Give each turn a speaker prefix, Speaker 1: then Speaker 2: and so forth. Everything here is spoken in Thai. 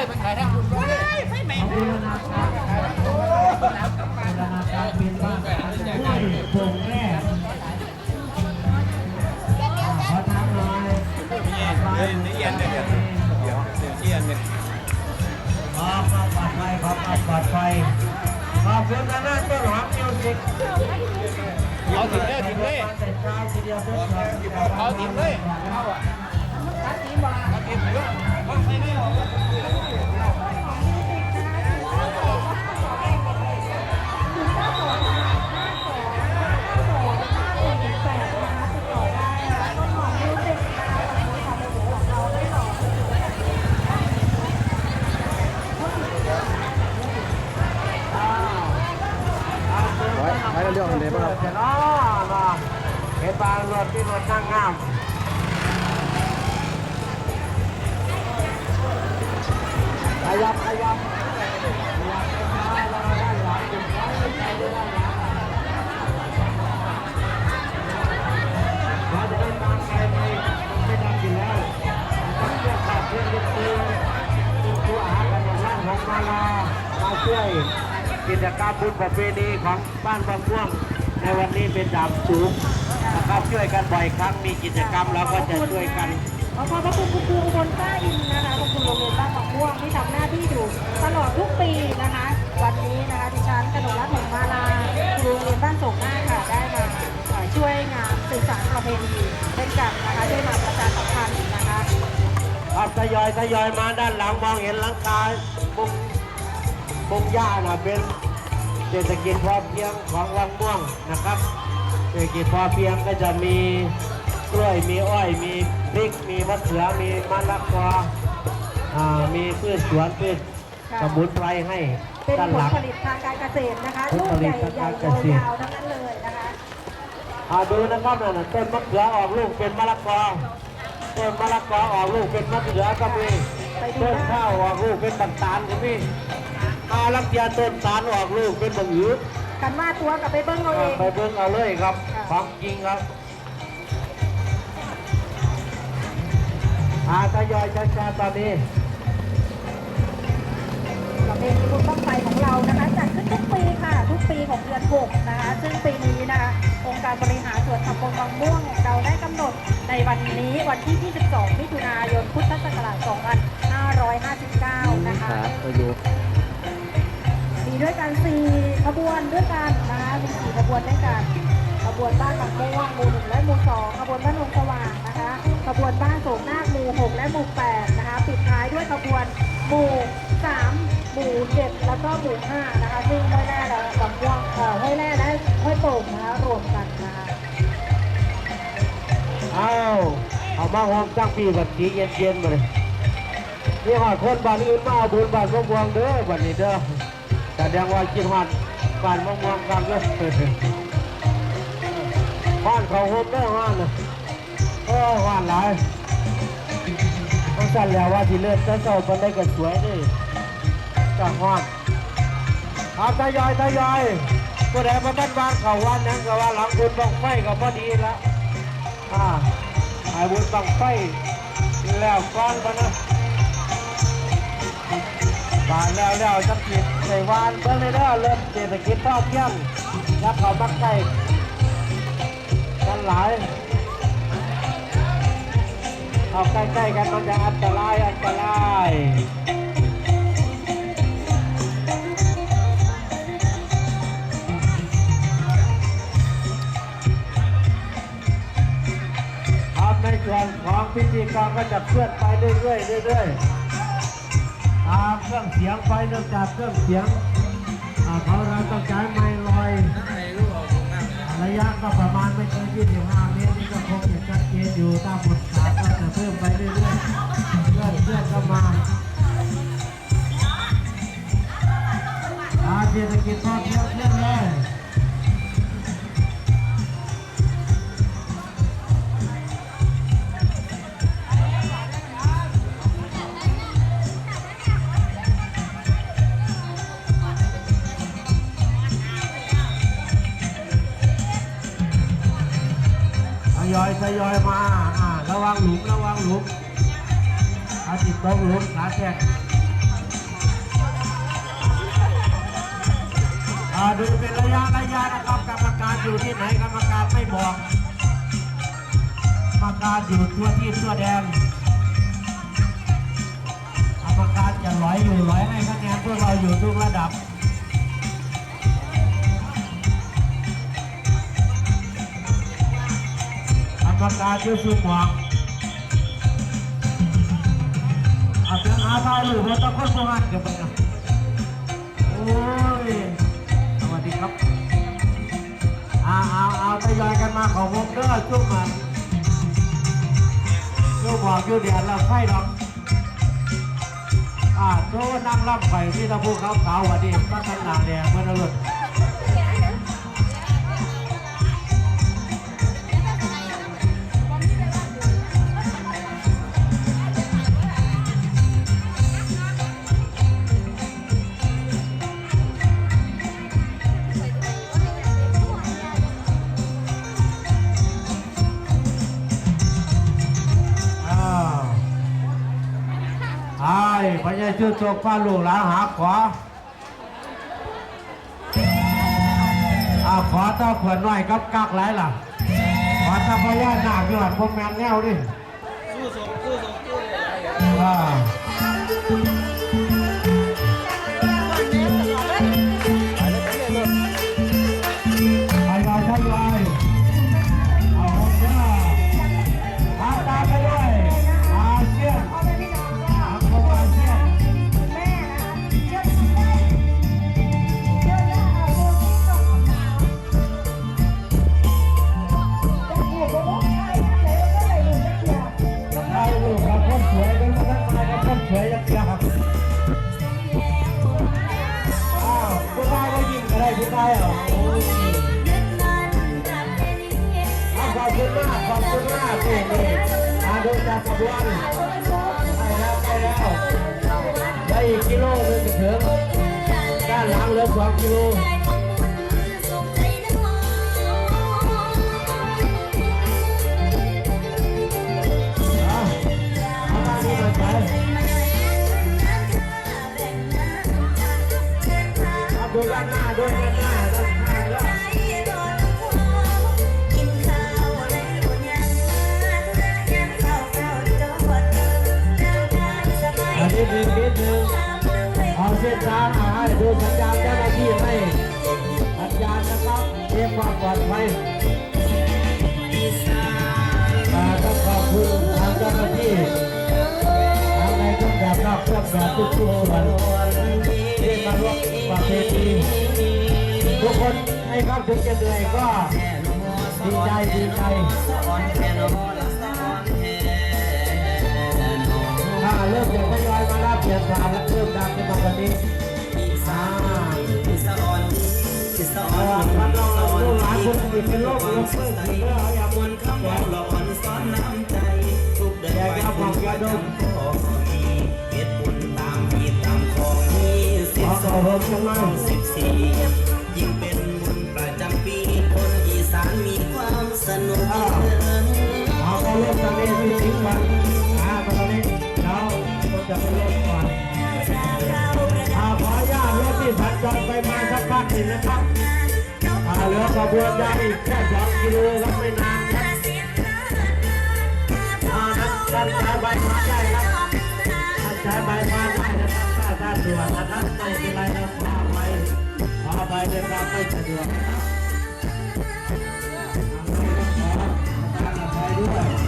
Speaker 1: เลยไปขายทางคุณไปเลย
Speaker 2: บูรณาการบูรณาการเป็นบ้านห้วยโป่งแร่ขอทางหน่อย
Speaker 3: เฮ้ยนี่เย็นเนี่ยเดี๋ยวเดี๋ยวเดี๋ยวเย็นเนี่ย
Speaker 2: ขอความปลอดภัยขอความปลอดภัยขอบคุณนะนะต้นหอมมิวสิก
Speaker 1: เอาถิ่นเลยถิ่นเลย
Speaker 2: แต่เช้าทีเดียวทุกคน
Speaker 1: เอาถิ่นเลยเอาอะเอาถิ่นเลย อา
Speaker 2: หารกันอย่างนั้นของมาลามาช่วยกิจกรรมบุญประเพณีของบ้านบางม่วงในวันนี้เป็นดาบสูง นะครับช่วยกันบ่อยครั้งมีกิจกรรมเราก็จะช่วยกัน
Speaker 4: ขอขอบพระคุณคุณครูอุบลกล้าอินนะคะขอบคุณโรงเรียนบ้านบางม่วงที่ทำหน้าที่อยู่ตลอดทุกปีนะคะ วันนี้นะคะดิฉันกนกรัตน์หงมาลาครูโรงเรียนบ้านโศกหน้าค่ะได้มาเอ่อช่วยงานสื่อสารประเพณีเช่นกันนะคะช่วยมาประชาสัมพันธ์นะคะ
Speaker 2: ครับทยอยทยอยมาด้านหลังมองเห็นหลังคาบุงบุงหญ้านะเป็นเศรษฐกิจพอเพียงของวังม่วงนะครับ เศรษฐกิจพอเพียงก็จะมีกล้วยมีอ้อยมีพริกมีมะเขือมีมะละกออ่ามีพืชสวนพืช
Speaker 4: ค่ะ
Speaker 2: สมุนไพรให้
Speaker 4: เป็น
Speaker 2: ด้าน
Speaker 4: ผ
Speaker 2: ห
Speaker 4: ล
Speaker 2: ลัง
Speaker 4: ผลิตทางการเกษตรนะคะ
Speaker 2: ผล
Speaker 4: ลูก
Speaker 2: ผลิ
Speaker 4: ให
Speaker 2: ต
Speaker 4: ญ่
Speaker 2: ทาง
Speaker 4: ใหญ่
Speaker 2: การเกษตร
Speaker 4: ยาวๆทั้งนั้นเลยนะคะ
Speaker 2: อ่าดูนะครับนั่นน่ะต้นมะเขือออกลูกเป็นมะละกอต้นมะละกอออกลูกเป็นมะเขือก็มี
Speaker 4: ไปดู
Speaker 2: ต้น
Speaker 4: ได้
Speaker 2: ข้าวออกลูกเป็นบักตาลก็มีอาลักเกียต้นตาลออกลูกเป็นบักหือ
Speaker 4: กันว่าตัวกับไปเบิ้งเราเอง
Speaker 2: ไปเบิ่งเอาเลยครับ
Speaker 4: ค่ะ
Speaker 2: ของจริงครับอาทยอยช้าๆตอนนี้
Speaker 4: ประเพณีบุญบ้างไฟของเรานะคะจัดขึ้นทุกปีค่ะ ทุกปีของเดือน6นะคะ ซึ่งปีนี้นะคะองค์การบริหารส่วนตำบลบางม่วง เราได้กำหนดในวันนี้วันที่ 22 มิถุนายน พุทธศักราช 2559 นะคะ
Speaker 3: ไป ด้
Speaker 4: วยกัน4ขบวนด้วยกันนะคะมี4ขบวนด้วยกันขบวนบ้านบางม่วงหมู่หนึ่งและหมู่สองขบวนบ้านวงสว่างนะคะขบวนบ้านโสมนาคหมู่หกและหมู่แปดนะคะปิดท้ายด้วยขบวนหมู่สามหมู่เจ็ดแล้วก็หมู่ห้านะคะซึ่งห้วยแร่และบางม่วงเอ่อห้วยแร่และห้วยโป่งนะคะรวมกันนะคะ
Speaker 2: เอาเอามาหอมจังปีบัดสีเย็นๆมาเลยนี่หอดคนบ้านอื่นมาเอาบุญบ้านมะม่วงเด้อบัดนี้เด้อ แสดงว่ากินหอดบ้านมะม่วงกันเด้อบ้านเขาโฮมได้ห้านนะโอ้ห้านหลายต้องสั่นแล้วว่าที่เลือดเจ้าๆคนได้ก็สวยนี่จากห้านอาทยอยทยอยผู้ใดมาบ้านบานเขาวันนั้นก็ว่าหลังบุญบังไฟก็พอดีละอ่าไอ้บุญบังไฟแล้วก้อนกันนะ บานแล้วแล้วจังกิดใส่วานเบิ่งเลยเด้อเริ่มเศรษฐกิจพอเพียงยักเขาบักไก่กันหลายเอาใกล้ๆกันมันจะอันตรายอันตรายครับในส่วนของพิธีกรรมก็จะเคลื่อนไปเรื่อยๆเรื่อยๆ เครื่องเสียงไปเนื่องจากเครื่องเสียงอ่าเขาเราต้องใช้ไม้ลอย ระยะก็ประมาณไม่เกิน25เมตรนี่ก็คงจะชัดเจนอยู่ตามบทขาก็จะเพิ่มไปเรื่อยๆเพื่อนเพื่อนก็มาอาเศรษฐกิจพอเพียง ยอยทยอยมาอ่าระวังหลุมระวังหลุมขาติดตองหลุนขาแข็งดูเป็นระยะระยะนะครับกรรมการอยู่ที่ไหนกรรมการไม่บอกกรรมการอยู่ตัวที่ตัวแดงกรรมการจะลอยอยู่ลอยให้คะแนนพวกเราอยู่ทุกระดับ กรรมการอยู่สุหมวกเอาเป็นอาตาลูกเราต้องคนประมาณกันไปนะโอ้ยสวัสดีครับเอาเอาเอาทยอยกันมาของผมเด้อจุ่มมันจุ่มบอกอยู่เดียนเราไฟดอกอ่าโตนั่งรับไฟที่ตะพูเขาวขาววันนี้มันตั้งหนาแดงเมื่อนั้น ชื่อโจกฟ้าลูกหลานหาขวาอ่าขอตาขวดน้อยกับกักไรล่ะ ขอตาพญานาคยอดพวกแมนแนวดิ
Speaker 1: สู้สมสู้สมสู้เลย
Speaker 2: อ่า วน
Speaker 4: ไป
Speaker 2: แล้วไปแล้วได้อีกกิโลนึงจะถึงด้านหลังเหลือสองกิโลอาเอนี่มาใช้เอาดูด้านหน้าด้วยด้านหน้า เส้นทางมาให้ดูสัญญาณเจ้าหน้าที่ให้สัญญาณนะครับเรียกความปลอดภัยอ่าต้องขอบคุณทางเจ้าหน้าที่ทางในเครื่องแบบนอกเครื่องแบบทุกๆส่วนที่มาร่วมประเพณีทุกคนให้ครับถึงจะเหนื่อยก็ดีใจดีใจ เริ่มจะทยอยมารับเปลี่ยนผ่านและเริ่มดังขึ้นมาวันนี้อ่าเออมันเราลูกหลานคนอื่นเป็นโรคลมเพิ่มขึ้นแล้วอย่าบนข้างบนหรอกแกก็บอกยาดมขอขอเพิ่มขึ้นมา
Speaker 5: ยิ่งเป็นบุญประจำปีคนอีสานมีความสนุก
Speaker 2: อ้าวเอาไปเริ่มตอนนี้ที่ทิ้งมัน สินะครับผ่าเหลือขบวนใหญ่แค่สองกิโลครับไม่นานครับมานับกัานชายใบมาได้ครับาใช้ใบมาได้นะครับข้าท่านดวนนะครับไม่เป็นไรนะพาไปพาไปเดินทางไม่สะดวกนะครัขอทางอด้วย